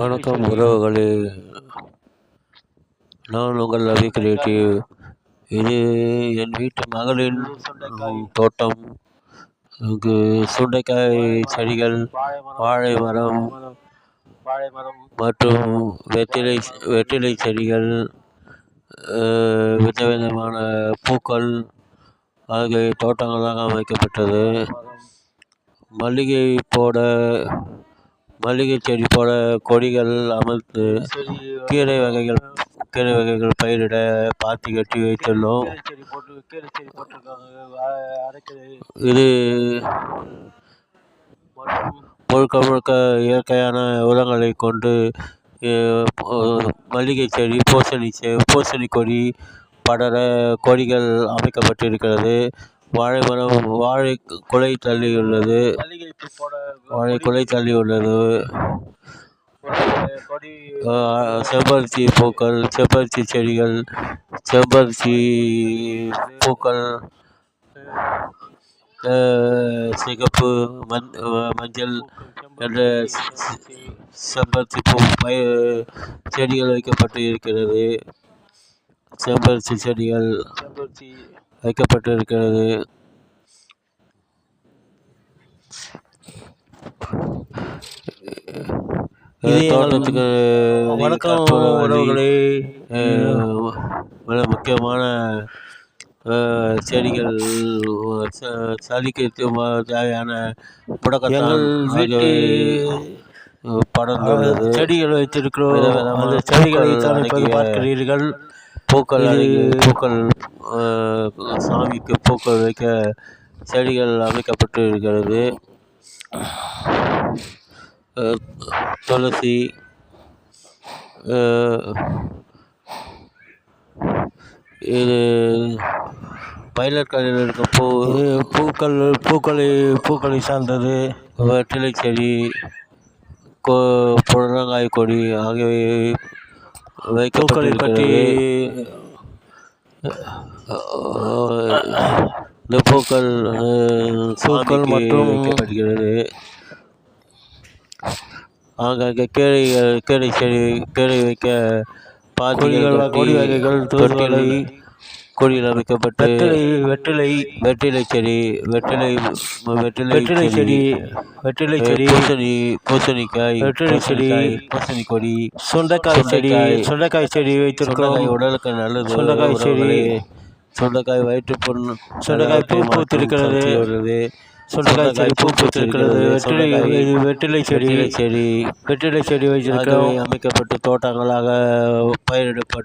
வணக்கம் உறவுகளே. நான் உங்கள் லவி கிரியேட்டிவ் இது என் வீட்டு மகளின் தோட்டம். இங்கு சுண்டைக்காய் செடிகள் வாழை மரம் வாழை மரம் மற்றும் வெற்றிலை வெற்றிலை செடிகள் விதவிதமான பூக்கள் ஆகிய தோட்டங்களாக அமைக்கப்பட்டது. மல்லிகை போட மல்லிகை செடி போட கொடிகள் அமைத்து செடி கீரை வகைகள் கீரை வகைகள் பயிரிட பாத்தி கட்டி வைத்துள்ளோம். கீரை செடி போட்டு கீரை செடி போட்டிருக்காங்க. வாழை அரைக்கீரை இது முழுக்க முழுக்க இயற்கையான உரங்களை கொண்டு மல்லிகை செடி பூசணி செ பூசணி கொடி படர கொடிகள் அமைக்கப்பட்டிருக்கிறது. வாழை மரம் வாழை குலை தள்ளியுள்ளது. வாழை குலை தள்ளியுள்ளது. செம்பருத்தி பூக்கள் செம்பருத்தி செடிகள் செம்பருத்தி பூக்கள் சிகப்பு மண் மஞ்சள் என்ற செம்பருத்தி பூ பய செடிகள் வைக்கப்பட்டு இருக்கிறது. செம்பருத்தி செடிகள் செம்பருத்தி வைக்கப்பட்டு இருக்கிறது இது எங்கள் தோட்டத்துக்கு வணக்கம் உறவுகளே. மிக முக்கியமான செடிகள் சளிக்கு தேவையான ஆகியவை படர்ந்துள்ளது செடிகள் வைத்திருக்கிறோம். அந்த செடிகளை தான் பார்க்கிறீர்கள். பூக்கள் பூக்கள் சாமிக்கு பூக்கள் வைக்க செடிகள் அமைக்கப்பட்டு இருக்கிறது. துளசி இது பயிலற்காலில் இருக்க பூ பூக்கள் பூக்களை பூக்களை சார்ந்தது. வெற்றிலை செடி கொ புடலங்காய் கொடி ஆகியவை பூக்களை பற்றி இந்த பூக்கள் பூக்கள் மற்றும் வைக்கப்படுகிறது. ஆங்காங்கே கீரைகள் கீரை செடி கீரை வைக்க பாத்திகள் கொடி வகைகள் தூதுவளை கொடியில் அமைக்கப்பட்டு வெற்றிலை வெற்றிலை. செடி வெற்றிலை வெற்றிலை வெற்றிலை செடி வெற்றிலை செடி. பூசணி பூசணிக்காய் வெற்றிலை செடி, பூசணி கொடி சுண்டைக்காய் செடி சுண்டைக்காய், செடி வைத்திருக்கிறோம். உடலுக்கு நல்லது சுண்டைக்காய் செடி. சுண்டைக்காய் வயிற்று புண் சுண்டைக்காய் பூ பூத்திருக்கிறது. சுண்டைக்காய் செடி பூ பூத்திருக்கிறது. வெற்றிலை வெற்றிலை செடி. செடி. வெற்றிலை செடி வைத்திருக்கிறோம். அமைக்கப்பட்டு தோட்டங்களாக பயிரிடப்பட்டு